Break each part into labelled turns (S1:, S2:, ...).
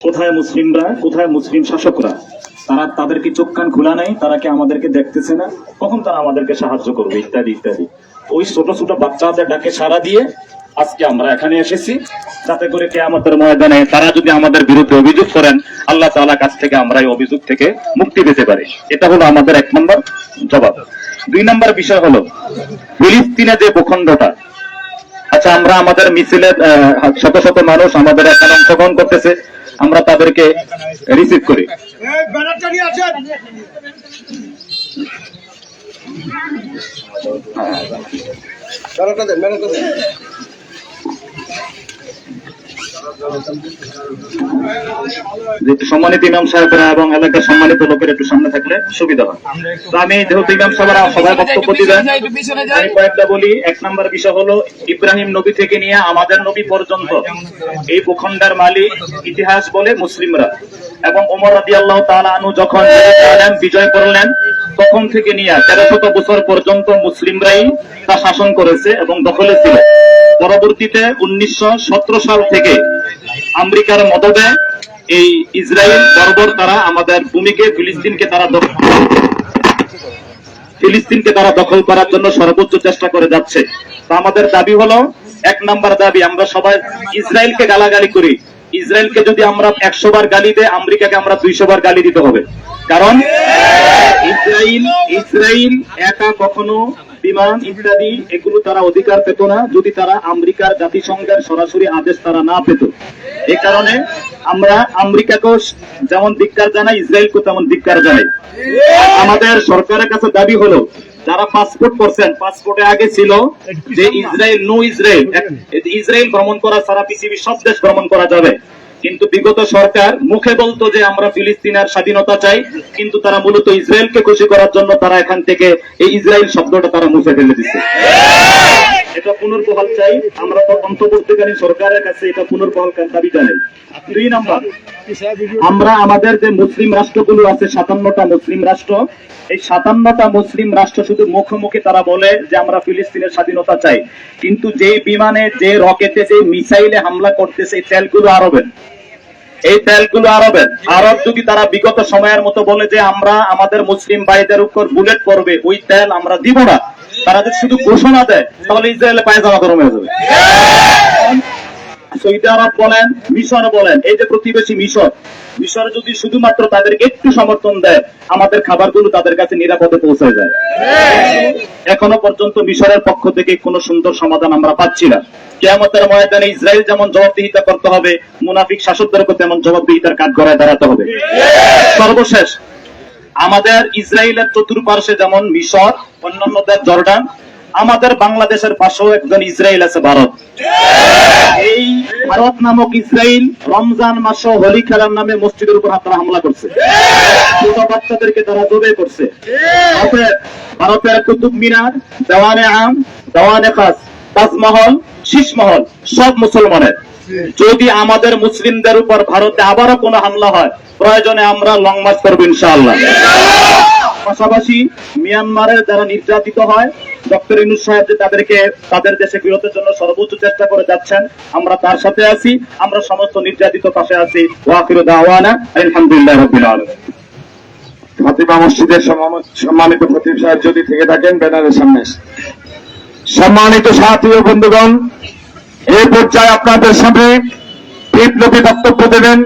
S1: কোথায় মুসলিমরা কোথায় মুসলিম শাসকরা? তারা তাদের কি চোখ কান খোলা নাই তারা কি আমাদেরকে দেখতেছে না? কখন তারা আমাদেরকে সাহায্য করবে? ইত্যাদি ইত্যাদি। ওই ছোট ছোট বাচ্চাদের ডাকে সারা দিয়ে আজকে আমরা এখানে এসেছি যাতে করে কেয়ামতের ময়দানে তারা যদি আমাদের বিরুদ্ধে অভিযোগ করেন আল্লাহ তাআলা কাছ থেকে আমরা এই অভিযোগ থেকে মুক্তি পেতে পারি। এটা হলো আমাদের এক নম্বর জবাব। দুই নম্বর বিষয় হলো ফিলিস্তিনে যে ভূখণ্ডটা আচ্ছা আমরা আমাদের মিছিলে আহ, শত শত মানুষ আমাদের এখানে অংশগ্রহণ করতেছে। আমরা তাদেরকে রিসিভ করি।
S2: ব্যানারটা ব্যানারটা
S1: সম্মানিত ইমাম সাহেবরা এবং এলাকার সম্মানিত লোকের একটু সামনে থাকলে সুবিধা হয়। তো আমি যেহেতু ইমাম সাহেবরা সবাই বক্তব্য দিবেন, আমি কয়েকটা বলি। এক নম্বর বিষয় হলো, ইব্রাহিম নবী থেকে নিয়ে আমাদের নবী পর্যন্ত এই ভূখণ্ডের মালিক ইতিহাস বলে মুসলিমরা। এবং ওমর রাজি আল্লাহ আনু যখন বিজয় করলেন, তখন থেকে নিয়ে তেরো শত বছর পর্যন্ত মুসলিমরাই তা শাসন করেছে এবং দখলে ছিল। পরবর্তীতে উনিশশো সাল থেকে আমেরিকার মদদে এই ইসরায়েল বর্বর তারা আমাদের ভূমিকে ফিলিস্তিনকে তারা ফিলিস্তিনকে তারা দখল করার জন্য সর্বোচ্চ চেষ্টা করে যাচ্ছে। তো আমাদের দাবি হলো, এক নাম্বার দাবি, আমরা সবাই ইসরায়েলকে গালাগালি করি। ইসরায়েলকে যদি আমরা একশো বার গালি দেয় আমেরিকাকে আমরা দুইশো বার গালি দিতে হবে। কারণ ইসরায়েল ইসরায়েল একা কখনো বিমান ইত্যাদি এগুলো তারা অধিকার পেত না। যদি তারা আমেরিকার জাতিসংঘের সরাসরি আদেশ তারা না পেত। এই কারণে আমরা আমেরিকাকেও যেমন ধিক্কার জানাই, ইসরায়েলকেও তেমন ধিক্কার জানাই। আমাদের সরকারের কাছে দাবি হলো, যারা পাসপোর্ট করছেন পাসপোর্টে আগে ছিল যে ইসরায়েল নো ইসরায়েল ইসরায়েল ভ্রমণ করা সারা পৃথিবীর সব দেশ ভ্রমণ করা যাবে। কিন্তু বিগত সরকার মুখে বলতো যে আমরা ফিলিস্তিনের স্বাধীনতা চাই, কিন্তু তারা মূলত ইসরায়েলকে খুশি করার জন্য তারা এখান থেকে এই ইসরায়েল শব্দটা তারা মুছে ফেলে দিচ্ছে এটা পুনর্বহাল চাই। আমরা তো অন্তর্বর্তীকালীন সরকারের কাছে এটা পুনর্বহাল দাবি জানাই। দুই আমরা আমাদের যে মুসলিম রাষ্ট্রগুলো আছে, সাতান্নটা মুসলিম রাষ্ট্র, এই সাতান্নটা মুসলিম রাষ্ট্র শুধু মুখোমুখি তারা বলে যে আমরা ফিলিস্তিনের স্বাধীনতা চাই। কিন্তু যে বিমানে, যে রকেটে, যে মিসাইলে হামলা করতেছে, এই তেলগুলো আরবের। এই তেলগুলো আরবের। আরব যদি তারা বিগত সময়ের মতো বলে যে আমরা আমাদের মুসলিম ভাইদের উপর বুলেট করবে ওই তেল আমরা দিব না। তারা যদি শুধু ঘোষণা দেয়, তাহলে ইসরায়েলে পায়জামা গরম হয়ে যাবে। বলেন, মিশর বলেন, এই যে প্রতিবেশী মিশর মিশর যদি শুধুমাত্র তাদেরকে একটু সমর্থন দেয়, আমাদের খাবারগুলো তাদের কাছে নিরাপদে যায়। এখনও পর্যন্ত মিশরের পক্ষ থেকে কোনো সুন্দর সমাধান আমরা পাচ্ছি না। কেয়ামতের ময়দানে ইসরায়েল যেমন জবাবদিহিতা করতে হবে, মুনাফিক শাসকদেরকে তেমন জবাবদিহিতার কাজ গড়ায় দাঁড়াতে হবে। সর্বশেষ আমাদের ইসরায়েলের চতুর্পার্শ্বে যেমন মিশর, অন্যান্য দেশ জর্ডান, আমাদের বাংলাদেশের পাশেও একজন ইসরায়েল আছে ভারত। এই ভারত নামক ইসরায়েল রমজান মাস হোলি খেলার নামে মসজিদের উপর তারা হামলা করছে। ছোট বাচ্চাদেরকে তারা জবে করছে। ভারতের কুতুব মিনার, দেওয়ানে আম, দেওয়ানে খাস, তাজমহল শীষমহল সব মুসলমানের। যদি আমাদের মুসলিমদের উপর ভারতে আবারও কোনো হামলা হয় প্রয়োজনে আমরা লং মার্চ করব ইনশাআল্লাহ। পাশাপাশি মিয়ানমারের যারা নির্যাতিত হয়, ডক্টর ইনুস সাহেব যে তাদেরকে তাদের দেশে ফেরতের জন্য সর্বোচ্চ চেষ্টা করে যাচ্ছেন, আমরা তার সাথে আছি, আমরা সমস্ত নির্যাতিত পাশে আছি। ওয়াকির দাওয়ানা, আলহামদুলিল্লাহ আলামিন।
S3: ফাতিমা মসজিদের সম্মানিত খতিব সাহেব, যদি থেকে থাকেন, ব্যানারের সামনে সম্মানিত সাথী ও বন্ধুগণ, এই পর্যায়ে আপনাদের সামনে বিপ্লবী বক্তব্য দেবেন।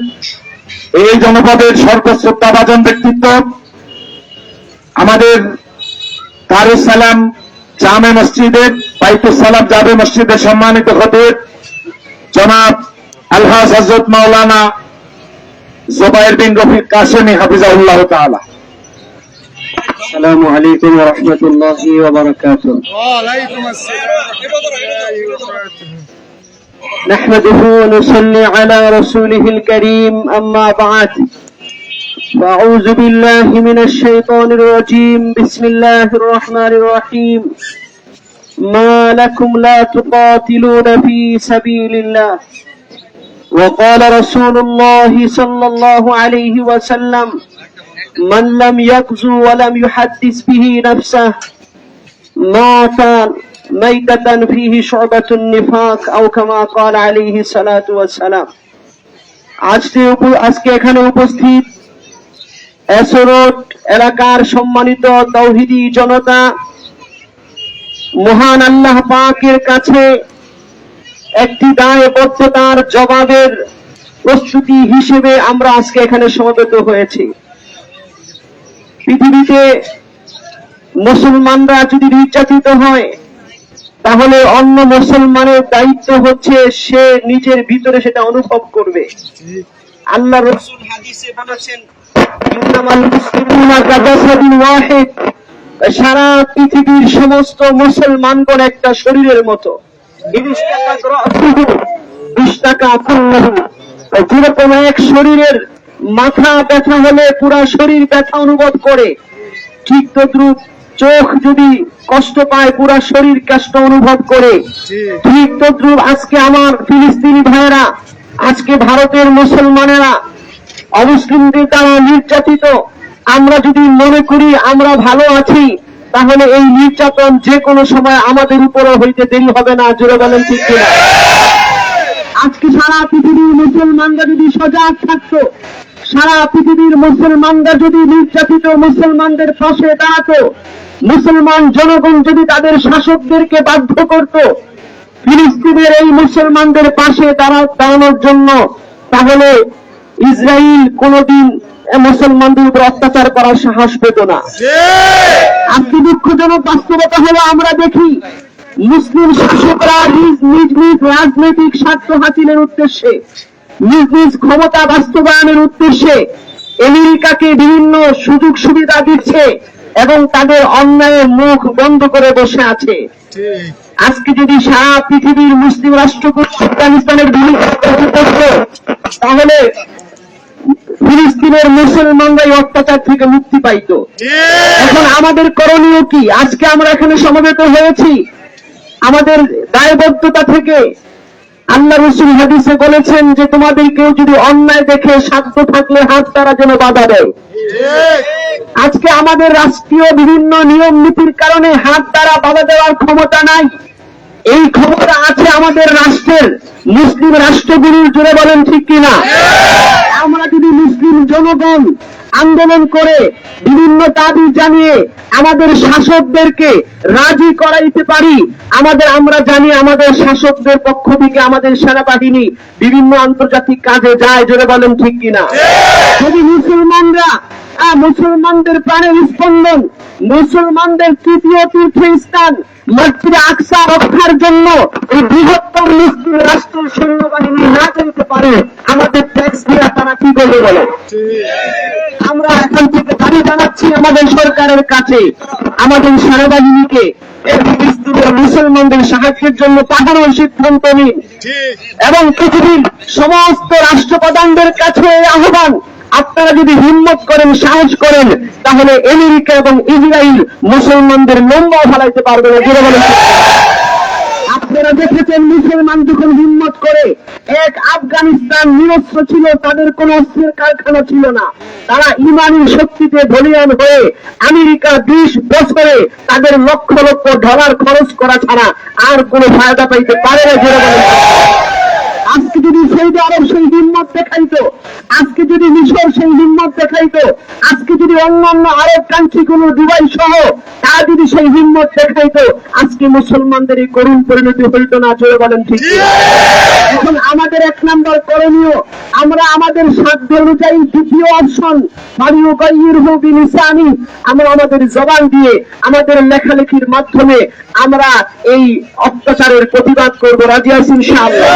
S3: এই জনপদের সর্বশ্রদ্ধাভাজন ব্যক্তিত্ব আমাদের দারুস সালাম জামে মসজিদের বাইতুল সালাম জামে মসজিদের সম্মানিত খতিব জনাব আলহাজ হজরত মাওলানা জুবাইর বিন রফিক কাশেমি হাফিজাহুল্লাহ তাআলা
S4: السلام عليكم ورحمة الله وبركاته
S2: ওয়ালাইকুম আসসালাম
S4: نحمده ونصلي على رسوله الكريم أما بعد. فأعوذ بالله من الشيطان الرجيم. بسم الله الرحمن الرحيم. ما لكم لا تقاتلون في سبيل الله. وقال رسول الله صلى الله عليه وسلم من لم يغزو ولم يحدث به نفسه مات ميتة فيه شعبة النفاق أو كما قال عليه الصلاة والسلام আজকে উপ- আজকে এখানে উপস্থিত এসরোড এলাকার সম্মানিত তৌহিদি জনতা মহান আল্লাহ পাকের কাছে একটি দায়বদ্ধতার জবাবের প্রস্তুতি হিসেবে আমরা আজকে এখানে সমবেত হয়েছি পৃথিবীতে মুসলমানরা যদি নির্যাতিত হয় তাহলে অন্য মুসলমানের দায়িত্ব হচ্ছে সে নিজের ভিতরে সেটা অনুভব করবে। আল্লাহ মুসলিমুনা সারা পৃথিবীর সমস্ত মুসলমানগণ একটা শরীরের মতো। যেরকম এক শরীরের মাথা ব্যথা হলে পুরা শরীর ব্যথা অনুভব করে, ঠিক তদ্রুপ চোখ যদি কষ্ট পায় পুরা শরীর কষ্ট অনুভব করে। ঠিক তদ্রুপ আজকে আমার ফিলিস্তিনি ভাইয়েরা আজকে ভারতের মুসলমানেরা অমুসলিমদের দ্বারা নির্যাতিত আমরা যদি মনে করি আমরা ভালো আছি তাহলে এই নির্যাতন যে কোনো সময় আমাদের উপরও হইতে দেরি হবে না জোরে বলেন ঠিক কিনা? আজকে সারা পৃথিবীর মুসলমানরা যদি সজাগ থাকতো সারা পৃথিবীর মুসলমানরা যদি নির্যাতিত মুসলমানদের পাশে দাঁড়াতো মুসলমান জনগণ যদি তাদের শাসকদেরকে বাধ্য করত ফিলিস্তিনের এই মুসলমানদের পাশে দাঁড়া দাঁড়ানোর জন্য তাহলে ইসরায়েল কোনোদিন মুসলমানদের উপর অত্যাচার করার সাহস পেত না। আজকে দুঃখজনক বাস্তবতা হলো আমরা দেখি মুসলিম শাসকরা নিজ নিজ রাজনৈতিক স্বার্থ হাসিলের উদ্দেশ্যে নিজ নিজ ক্ষমতা বাস্তবায়নের উদ্দেশ্যে আমেরিকাকে বিভিন্ন সুযোগ সুবিধা দিচ্ছে এবং তাদের অন্যায়ের মুখ বন্ধ করে বসে আছে। আজকে যদি সারা পৃথিবীর মুসলিম রাষ্ট্রগুলো আফগানিস্তানের ভূমিকা তাহলে ফিলিস্তিনের মুসলমানরা এই অত্যাচার থেকে মুক্তি পাইতো। এখন আমাদের করণীয় কি? আজকে আমরা এখানে সমবেত হয়েছি। আমাদের দায়বদ্ধতা থেকে আল্লাহ রসুল হাদিসে বলেছেন যে তোমাদের কেউ যদি অন্যায় দেখে সাধ্য থাকলে হাত তারা যেন বাধা দেয়। আজকে আমাদের রাষ্ট্রীয় বিভিন্ন নিয়ম নীতির কারণে হাত দ্বারা বাধা দেওয়ার ক্ষমতা নাই। এই ক্ষমতা আছে আমাদের রাষ্ট্রের। মুসলিম রাষ্ট্রগুলির জুড়ে বলেন ঠিক কিনা? আমরা যদি মুসলিম জনগণ আন্দোলন করে বিভিন্ন দাবি জানিয়ে আমাদের শাসকদেরকে রাজি করাইতে পারি। আমাদের আমরা জানি আমাদের শাসকদের পক্ষ থেকে আমাদের সেনাবাহিনী বিভিন্ন আন্তর্জাতিক কাজে যায় জোরে বলেন ঠিক কিনা? যদি মুসলমানরা মুসলমানদের প্রাণের স্পন্দন মুসলমানদের তৃতীয় তীর্থস্থান মসজিদে আকসা রক্ষার জন্য এই বৃহত্তম মুসলিম রাষ্ট্রের সৈন্যবাহিনী না যেতে পারে আমাদের ট্যাক্স দিয়ে তারা কি করবে বলে? আমরা এখন থেকে দাবি জানাচ্ছি আমাদের সরকারের কাছে আমাদের সেনাবাহিনীকে মুসলমানদের সাহায্যের জন্য পাঠানোর সিদ্ধান্ত নিন। এবং পৃথিবীর সমস্ত রাষ্ট্রপ্রধানদের কাছে আহ্বান আপনারা যদি হিম্মত করেন, সাহস করেন, তাহলে আমেরিকা এবং ইসরায়েল মুসলমানদের লম্বা ফেলাইতে পারবে না। আপনারা দেখেছেন, মুসলমান যখন হিম্মত করে, এক আফগানিস্তান নিরস্ত্র ছিল, তাদের কোন অস্ত্রের কারখানা ছিল না। তারা ইমানি শক্তিতে বলিয়ান হয়ে আমেরিকা বিশ বছরে তাদের লক্ষ লক্ষ ডলার খরচ করা ছাড়া আর কোনো ফায়দা পাইতে পারে না। আজকে যদি সৌদি আরব সেই হিম্মত দেখাইতো, আজকে যদি মিশর সেই হিম্মত দেখাইতো, আজকে যদি অন্যান্য আরব কান্ট্রি গুলো দুবাই সহ তা যদি সেই হিম্মত দেখাইতো, আজকে মুসলমানদের এই করুণ পরিণতি হইতো না, জোরে বলেন ঠিক এখন আমাদের এক নম্বর করণীয়, আমরা আমাদের সাধ্য অনুযায়ী দ্বিতীয় অপশন আমরা আমাদের জবান দিয়ে, আমাদের লেখালেখির মাধ্যমে আমরা এই অত্যাচারের প্রতিবাদ করব। রাজি আছি ইনশাআল্লাহ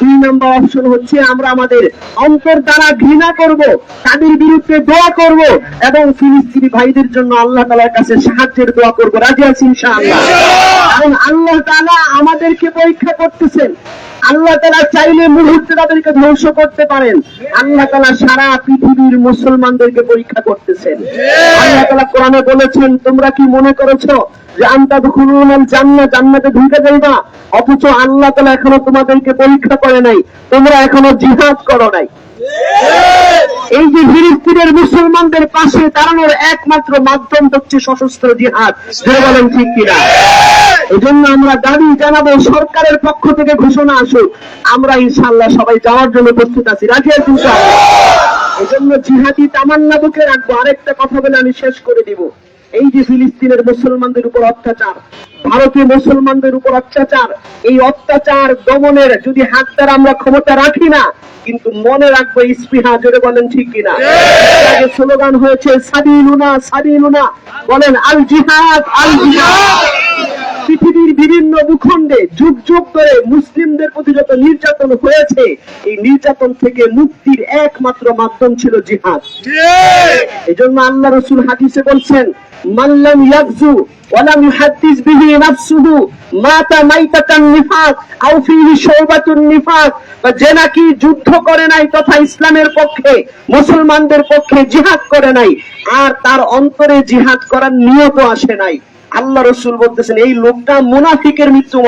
S4: দুই নম্বর অপশন হচ্ছে আমরা আমাদের অন্তর দ্বারা ঘৃণা করব তাদের বিরুদ্ধে দোয়া করব এবং ফিলিস্তিনি ভাইদের জন্য আল্লাহ তালার কাছে সাহায্যের দোয়া করব। রাজি আছি ইনশাআল্লাহ! কারণ আল্লাহ তালা আমাদেরকে পরীক্ষা করতেছেন। আল্লাহ তালা চাইলে মুহূর্তে তাদেরকে ধ্বংস করতে পারেন। আল্লাহ তালা সারা পৃথিবীর মুসলমানদেরকে পরীক্ষা করতেছেন। আল্লাহ তালা কোরআনে বলেছেন, তোমরা কি মনে করেছ যে আন্তা দুখুলুল জান্নাত জান্নাতে ঢুকে যাইবা? অথচ আল্লাহ তালা এখনও তোমাদেরকে পরীক্ষা করে নাই। তোমরা এখনও জিহাদ করো নাই। এই যে ফিলিস্তিনের মুসলমানদের পাশে দাঁড়ানোর একমাত্র মাধ্যম হচ্ছে সশস্ত্র জিহাদ। বলেন ঠিক কিনা? এই জন্য আমরা দাবি জানাব, সরকারের পক্ষ থেকে ঘোষণা আসুক। আমরা ইনশাল্লাহ সবাই যাওয়ার জন্য প্রস্তুত আছি। রাজি আছি ইনশাআল্লাহ? এই জন্য জিহাদি তামান্না বুকে রাখব। আরেকটা কথা বলে আমি শেষ করে দিব। এই যে ফিলিস্তিনের মুসলমানদের উপর অত্যাচার, ভারতীয় মুসলমানদের উপর অত্যাচার, এই অত্যাচার দমনের যদি হাত দ্বারা আমরা ক্ষমতা রাখি না, কিন্তু মনে রাখব স্পৃহা জোরে বলেন ঠিক কিনা? আগে স্লোগান হয়েছে সাবিলুনা সাবিলুনা বলেন, আল জিহাদ আল জিহাদ। পৃথিবীর বিভিন্ন ভূখণ্ডে যুগ যুগ ধরে মুসলিমদের প্রতি যত নির্যাতন হয়েছে, এই নির্যাতন থেকে মুক্তির একমাত্র মাধ্যম ছিল জিহাদ। এই জন্য আল্লাহ রসুল হাদিসে বলছেন মাল্লাম ইয়াকজু মাতা মাইতাতান আও যে নাকি যুদ্ধ করে নাই তথা ইসলামের পক্ষে, মুসলমানদের পক্ষে জিহাদ করে নাই, আর তার অন্তরে জিহাদ করার নিয়ত আসে নাই। আল্লাহ রসুল বলতেছেন এই লোকটা মুনাফিকের মৃত্যু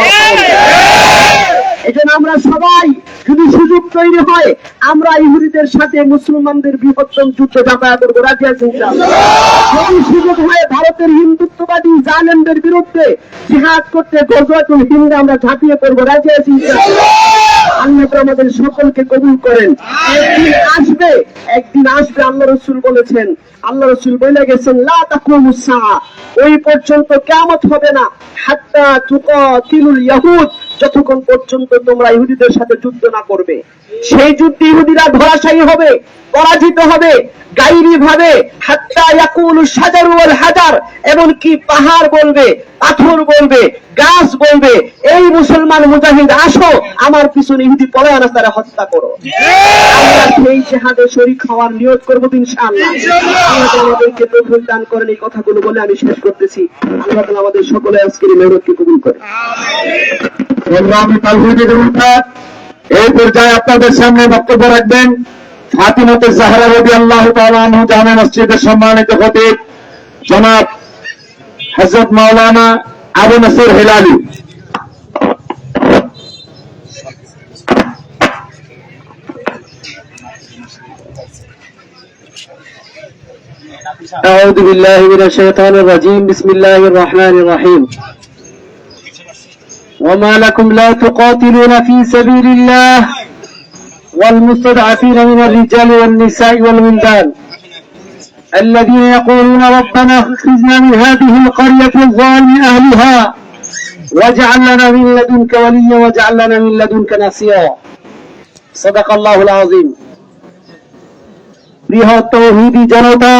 S4: জন্য আমরা সবাই যদি সুযোগ তৈরি হয়, আমরা ইহুদিদের সাথে মুসলমানদের বৃহত্তম যুদ্ধ যাতায়াত করব। রাজি আছি। যদি সুযোগ হয় ভারতের হিন্দুত্ববাদী জালেমদের বিরুদ্ধে জিহাদ করতে গজওয়াতুল হিন্দে আমরা ঝাঁপিয়ে পড়ব। রাজি আছি আল্লাহ আমাদের সকলকে কবুল করেন। একদিন আসবে একদিন আসবে, আল্লাহ রসুল বলেছেন। আল্লাহ রসুল বলে গেছেন, লা ওই পর্যন্ত কিয়ামত হবে না। হাত্তা তুকাতিলুল ইয়াহুদ। যতক্ষণ পর্যন্ত তোমরা ইহুদিদের সাথে যুদ্ধ না করবে, সেই যুদ্ধে ইহুদিরা ধরাশায়ী হবে, পরাজিত হবে গাইরি ভাবে হাত্তা ইয়াকুল সাজারুল হাজার, এমনকি পাহাড় বলবে পাথর বলবে, গাছ বলবে, এই মুসলমান মুজাহিদ, আসো, আমার পিছনে ইহুদি পলায়না তারা হত্যা করো। আমরা সেই জেহাদে শরীক হওয়ার নিয়োগ করব ইনশাআল্লাহ। আল্লাহ আমাদেরকে তৌফিক দান করেন, এই কথাগুলো বলে আমি শেষ করতেছি। আল্লাহ তাআলা আমাদের সকলে আজকের এই মেহনতকে কবুল করে
S3: তালহুদি এই পর্যায়ে আপনাদের সামনে বক্তব্য রাখবেন ফাতিমতে জাহরা রবি আল্লাহ তালু জামে মসজিদের সম্মানিত খতিব জনাব حضرت مولانا ابو نصير هلالي
S4: أعوذ بالله من الشيطان الرجيم. بسم الله الرحمن الرحيم. وما لكم لا تقاتلون في سبيل الله والمستضعفين من الرجال والنساء والولدان. الذين يقولون ربنا اخرجنا من هذه القرية الظالم أهلها واجعل لنا من لدنك وليا واجعل لنا من لدنك نصيرا صدق الله العظيم বৃহৎ তৌহিদি জনতা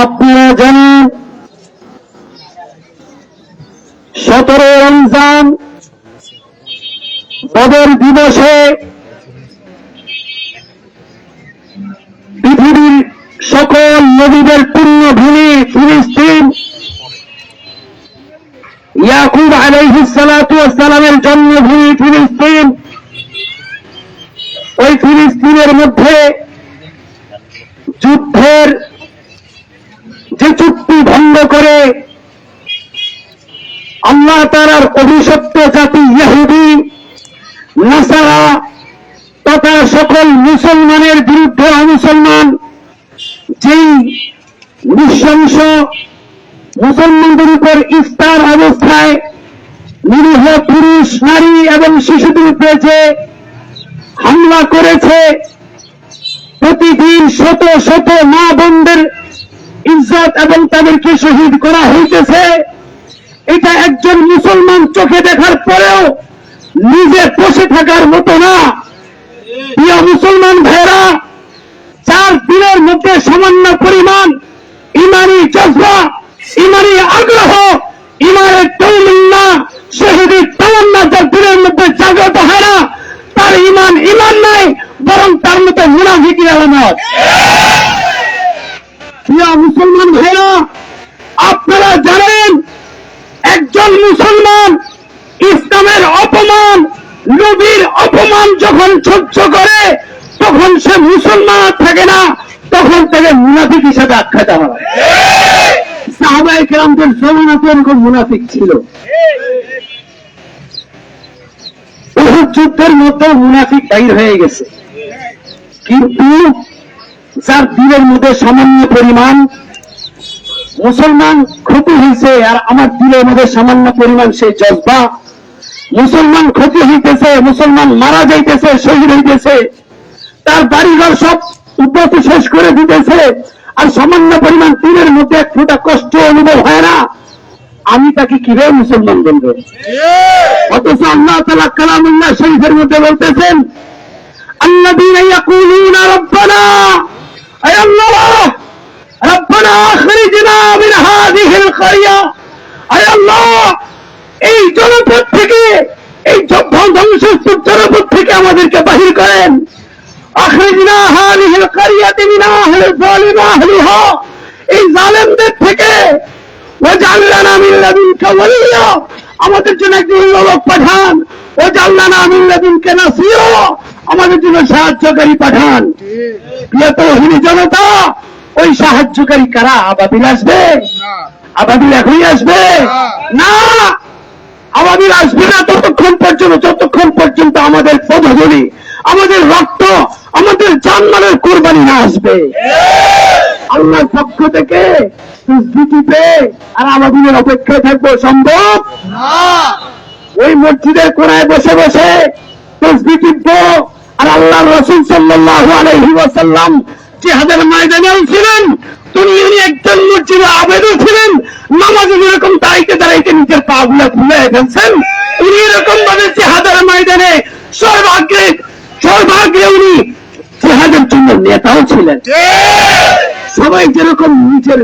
S4: আপনারা জানেন সতেরো রমজান বদর দিবসে পৃথিবীর সকল নদীদের পুণ্যভূমি ফিলিস্তিন। ইয়াকুব আলাইহিসালামের জন্মভূমি ফিলিস্তিন। ওই ফিলিস্তিনের মধ্যে যুদ্ধের যে চুক্তি ভঙ্গ করে আল্লাহ তারার অভিশপ্ত জাতি ইহুদি নাসারা তথা সকল মুসলমানের বিরুদ্ধে অমুসলমান যেই নৃশংস মুসলমানদের উপর ইফতার অবস্থায় নিরীহ পুরুষ নারী এবং শিশুদের উপরে যে হামলা করেছে প্রতিদিন শত শত মা বোনদের ইজ্জত এবং তাদেরকে শহীদ করা হইতেছে এটা একজন মুসলমান চোখে দেখার পরেও নিজে বসে থাকার মতো না প্রিয় মুসলমান ভাইরা চার দিনের মধ্যে সামান্য পরিমাণ ইমানি জজবা ইমানি আগ্রহ ইমানের তৌমিল্লা, শহীদি তামান্না যার দিনের মধ্যে জাগ্রত হয় না তার ইমান ইমান নাই, বরং তার মতো মুনাফিকি আলামত প্রিয় মুসলমান ভাইরা, আপনারা জানেন, একজন মুসলমান ইসলামের অপমান, নবীর অপমান যখন সহ্য করে, তখন সে মুসলমান থাকে না, তখন তাকে মুনাফিক হিসাবে আখ্যা দেওয়া হয়। সাহাবাই কেরামদের জমানাতে এরকম মুনাফিক ছিল। যুদ্ধের মধ্যে মুনাফিক বাইর হয়ে গেছে।
S5: কিন্তু যার দিনের মধ্যে সামান্য পরিমাণ মুসলমান ক্ষতি হয়েছে আর আমার দিলের মধ্যে সামান্য পরিমাণ সেই জজবা, মুসলমান ক্ষতি হইতেছে, মুসলমান মারা যাইতেছে, শহীদ হইতেছে, তার বাড়িঘর সব উদ্যত শেষ করে দিতেছে আর সামান্য পরিমাণ তীরের মধ্যে একটুটা কষ্ট অনুভব হয় না। আমি তাকে কীভাবে মুসলমান বলব? অথচ আল্লাহ তালা কালামুল্লাহ শরীফের মধ্যে বলতেছেন আল্লাহ এই জনপদ থেকে, এই জব্ধ থেকে আমাদেরকে বাহির করেন। আখরিজনা হাদিহিল কারিয়াতি মিন আহলি যালিম আহলিহা এই জালেমদের থেকে ওয়াজআলনা মিন লাদুনকা ওয়ালিয়া। আমাদের জন্য একজন লোক পাঠান। ওয়াজআলনা মিন লাদুনকা নাসিরা আমাদের জন্য সাহায্যকারী পাঠান। প্রিয় তৌহিদি জনতা, ওই সাহায্যকারী কারা? আবাবিল আসবে। আবাবিল এখনই আসবে। না আমাদের আসবে না ততক্ষণ পর্যন্ত, যতক্ষণ পর্যন্ত আমাদের পদধূলি, আমাদের রক্ত আমাদের জানমালের কোরবানি না আসবে। আল্লাহর পক্ষ থেকে পেয়ে আর আমাদের অপেক্ষায় থাকব সম্ভব? ওই মসজিদের কোনায় বসে বসে তসবি টিপব আর আল্লাহ রসুল সাল্লাল্লাহু আলাইহি ওয়াসাল্লাম জিহাদের ময়দানেও ছিলেন তিনি উনি একজন মসজিদে আবেদও ছিলেন নামাজ যেরকম দাঁড়াইতে দাঁড়াইতে নিজের পা গুলা খুলে ফেলছেন, উনি এরকম ভাবে জিহাদের ময়দানে সর্বাগ্রে সর্বাগ্রে উনি জিহাদের জন্য নেতাও ছিলেন। সবাই যেরকম নিজের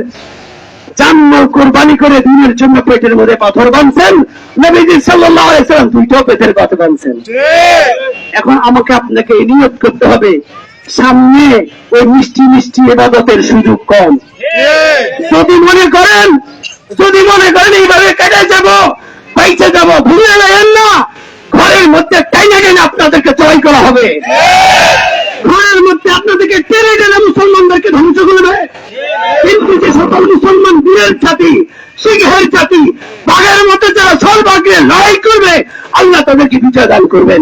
S5: জানমাল কোরবানি করে দিনের জন্য পেটের মধ্যে পাথর বানছেন নবীজি সাল্লাম দুইটাও পেটের পাথর বানছেন এখন আমাকে আপনাকে নিয়ত করতে হবে। সামনে ওই মিষ্টি মিষ্টি এবাদতের সুযোগ কম। যদি মনে করেন, যদি মনে করেন, এইভাবে কেটে যাব পাইছে যাব, ভুলে না ঘরের মধ্যে টাইনে টেনে আপনাদেরকে জয় করা হবে ঘরের মধ্যে আপনাদেরকে টেনে টেনে মুসলমানদেরকে ধ্বংস করবে কিন্তু যে সকল মুসলমান বীরের জাতি সিংহের জাতি। বাঘের মধ্যে যারা সর্বাগ্রে লড়াই করবে, আল্লাহ তাদেরকে বিজয় দান করবেন।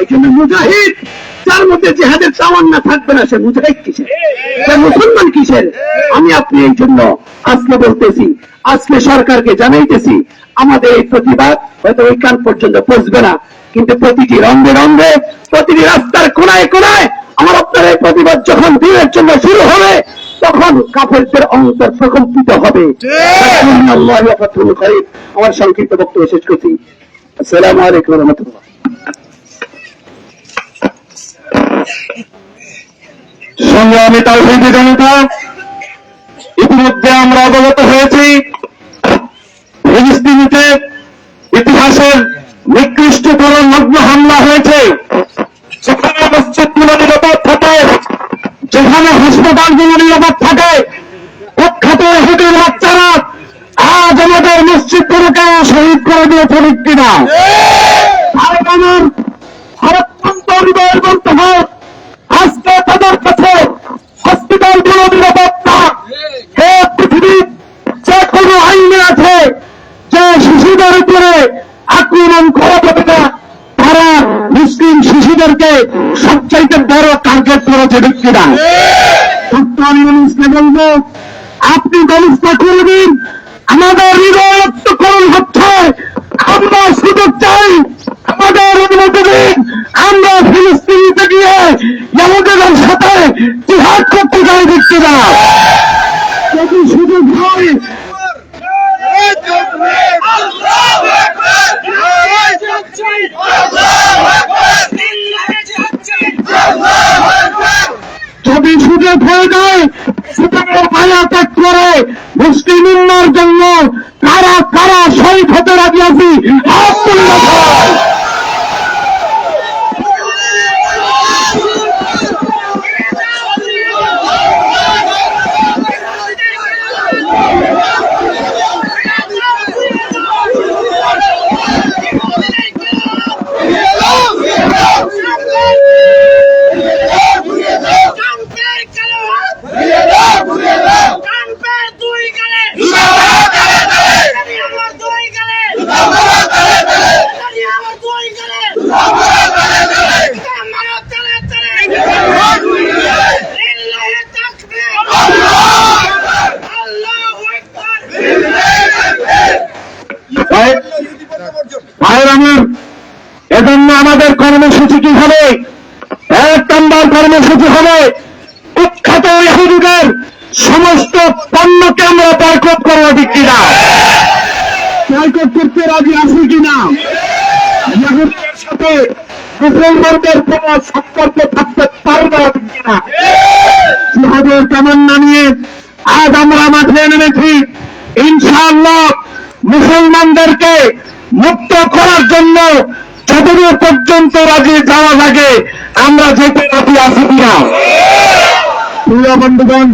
S5: এই জন্য মুজাহিদ, যার মধ্যে জেহাদের তামান্না থাকবে না, সে মুজাহিদ কিসের? সে মুসলমান কিসের? আমি আপনি এই জন্য আজকে বলতেছি, আজকে সরকারকে জানাইতেছি, আমাদের এই প্রতিবাদ হয়তো ওইখান পর্যন্ত পৌঁছবে না, কিন্তু প্রতিটি রন্ধে রন্ধে প্রতিটি রাস্তার কোনায় কোনায় আমার আপনার এই প্রতিবাদ যখন দিনের জন্য শুরু হবে তখন কাফেরদের অন্তর প্রকম্পিত হবে। আমার সংক্ষিপ্ত বক্তব্য শেষ করছি। আসসালামু আলাইকুম রহমতুল্লাহ।
S3: সংগ্রামী তাওহীদি জনতা ইতিমধ্যে আমরা অবগত হয়েছি ফিলিস্তিনিতে ইতিহাসের নিকৃষ্টতর নগ্ন হামলা হয়েছে। যেখানে মসজিদগুলো নিরাপদ থাকে হাসপাতাল হাসপাতালগুলো নিরাপদ থাকে। প্রখ্যাত হোটেল বাচ্চারা আজ আমাদের মসজিদগুলোকে শহীদ করে কিনা? হৃদয়ের বলতে হয় আজকে তাদের কাছে হসপিটালগুলো নিরাপত্তা হে পৃথিবীর যে কোনো আইনে আছে যে শিশুদের উপরে আক্রমণ করা যাবে না। শিশুদেরকে সবচাইতে বড় টার্গেট করেছে ব্যক্তিরা। বলব, আপনি ব্যবস্থা করবেন আমাদের হৃদয়ত্বকরণ হচ্ছে। আমরা সুযোগ চাই আমাদের অনুমতি দিন। আমরা ফিলিস্তিনিতে গিয়ে ইয়াহুদের সাথে জিহাদ করতে চাই ব্যক্তিরা। যদি সুযোগ হয় যদি সুযোগ হয়ে যায় সুযোগের মায়া ত্যাগ করে মুসলিম উন্নয়ের জন্য কারা কারা শহীদ হতে রাজি আছি? হাত কর্মসূচি হবে কুখ্যাত ইহুদিদের সমস্ত পণ্যকে আমরা বয়কট করব ঠিক কিনা? বয়কট করতে রাজি আছি কিনা? ইহুদিদের সাথে মুসলমানদের কোন সম্পর্ক থাকতে পারবে কিনা? জিহাদের তামান্না নিয়ে আজ আমরা মাঠে নেমেছি। ইনশাআল্লাহ মুসলমানদেরকে মুক্ত করার জন্য যতদূর পর্যন্ত রাজি যাওয়া লাগে আমরা যেতে রাজি আছি কিনা প্রিয় বন্ধুগণ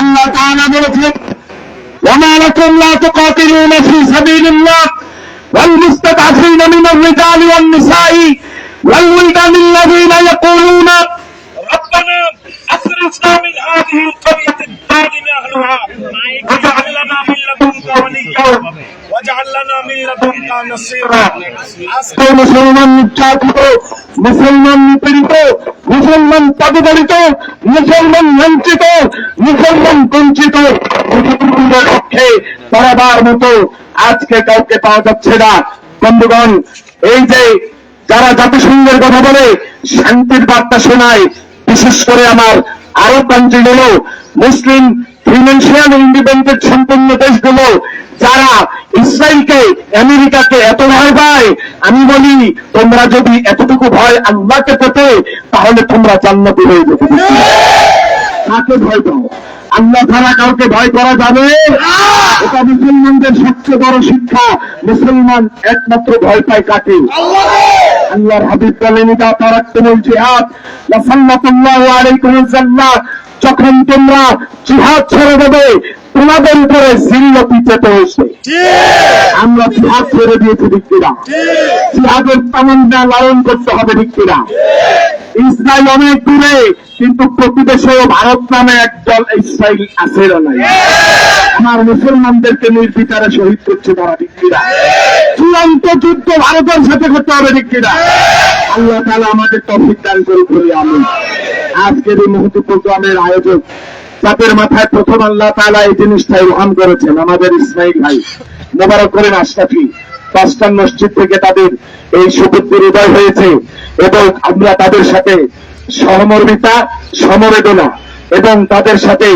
S3: আল্লাহ তাআলা বলেছেন وما لكم لا تقاتلون في سبيل الله والمستضعفين من الرجال والنساء والولدان الذين يقولون
S6: ربنا اخرجنا من هذه القرية الظالم اهلها واجعل لنا من لدنك وليا
S3: বন্ধুগণ, এই যে যারা জাতিসংঘের কথা বলে, শান্তির বার্তা শোনায়, বিশেষ করে আমার আরব কান্ট্রিগুলো মুসলিম ফিনান্সিয়াল ইন্ডিপেন্ডেন্ট সম্পন্ন দেশগুলো, যারা ইসরায়েলকে আমেরিকাকে এত ভয় পায়। আমি বলি তোমরা যদি এতটুকু ভয় আল্লাহকে পেতে তাহলে তোমরা জান্নাতি হয়ে যেতে। কাকে ভয় পাও? আল্লাহ ছাড়া কাউকে ভয় করা যাবে? এটা মুসলমানদের সবচেয়ে বড় শিক্ষা। মুসলমান একমাত্র ভয় পায় কাকে? আল্লাহর হাবিব বলেন এটা তারাক্তুমুল জিহাদ লাসাল্লাতুল্লাহু আলাইকুমুল জান্নাত যখন তোমরা জিহাদ ছেড়ে দেবে তোমাদের উপরে জিল্লতি চেপে হয়েছে আমরা দিয়েছি ব্যক্তিরা লালন করতে হবে ব্যক্তিরা ইসরায়েল অনেক দূরে, কিন্তু ভারত নামে একদল ইসরায়েল আছে আমার মুসলমানদেরকে নির্বিচারে শহীদ করছে তারা ব্যক্তিরা চূড়ান্ত যুদ্ধ ভারতের সাথে করতে হবে ব্যক্তিরা আল্লাহ তালা আমাদের তফিক দান করে আমি আজকের এই মুহূর্ত প্রোগ্রামের আয়োজক তাদের মাথায় প্রথম আল্লাহ তালা এই জিনিসটাই রোহান করেছেন, আমাদের ইসমাইল ভাই। মোবারক করেন আশরাফি। পাঁচটান মসজিদ থেকে তাদের এই সুপুত্রের উদয় হয়েছে এবং আমরা তাদের সাথে সহমর্মিতা, সমবেদনা এবং তাদের সাথে